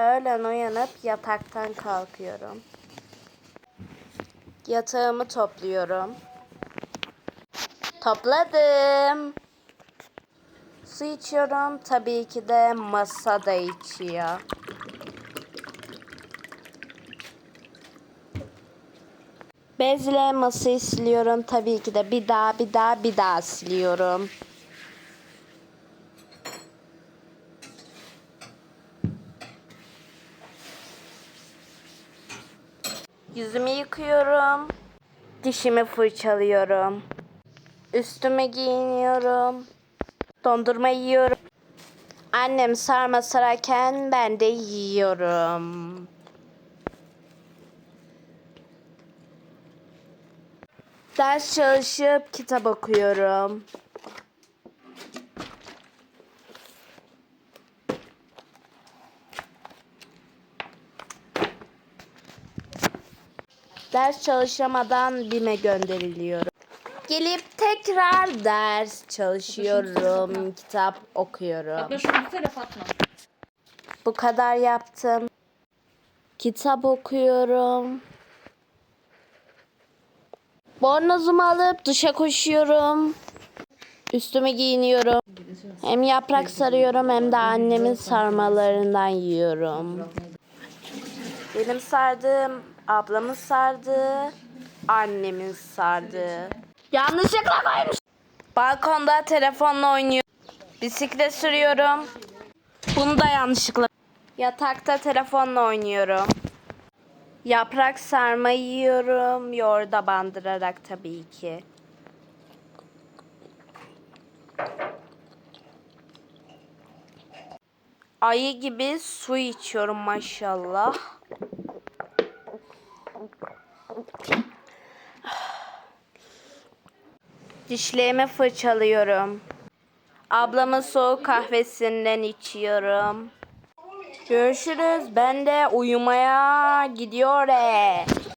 Öğlen uyanıp yataktan kalkıyorum. Yatağımı topluyorum. Topladım. Su içiyorum. Tabii ki de masada içiyor. Bezle masayı siliyorum. Tabii ki de bir daha bir daha bir daha siliyorum. Yüzümü yıkıyorum. Dişimi fırçalıyorum. Üstümü giyiniyorum. Dondurma yiyorum. Annem sarma sararken ben de yiyorum. Ders çalışıp kitap okuyorum. Ders çalışamadan BİM'e gönderiliyorum. Gelip tekrar ders çalışıyorum, kitap okuyorum. Bu kadar yaptım. Kitap okuyorum. Bornozumu alıp duşa koşuyorum. Üstümü giyiniyorum. Hem yaprak sarıyorum hem de annemin sarmalarından yiyorum. Benim sardığım, ablamın sardığı, annemin sardığı. Yanlışlıkla koymuş. Balkonda telefonla oynuyorum. Bisiklet sürüyorum. Bunu da yanlışlıkla. Yatakta telefonla oynuyorum. Yaprak sarma yiyorum. Yoğurda bandırarak tabii ki. Ayı gibi su içiyorum maşallah. Dişlerimi fırçalıyorum. Ablamın soğuk kahvesinden içiyorum. Görüşürüz. Ben de uyumaya gidiyorum.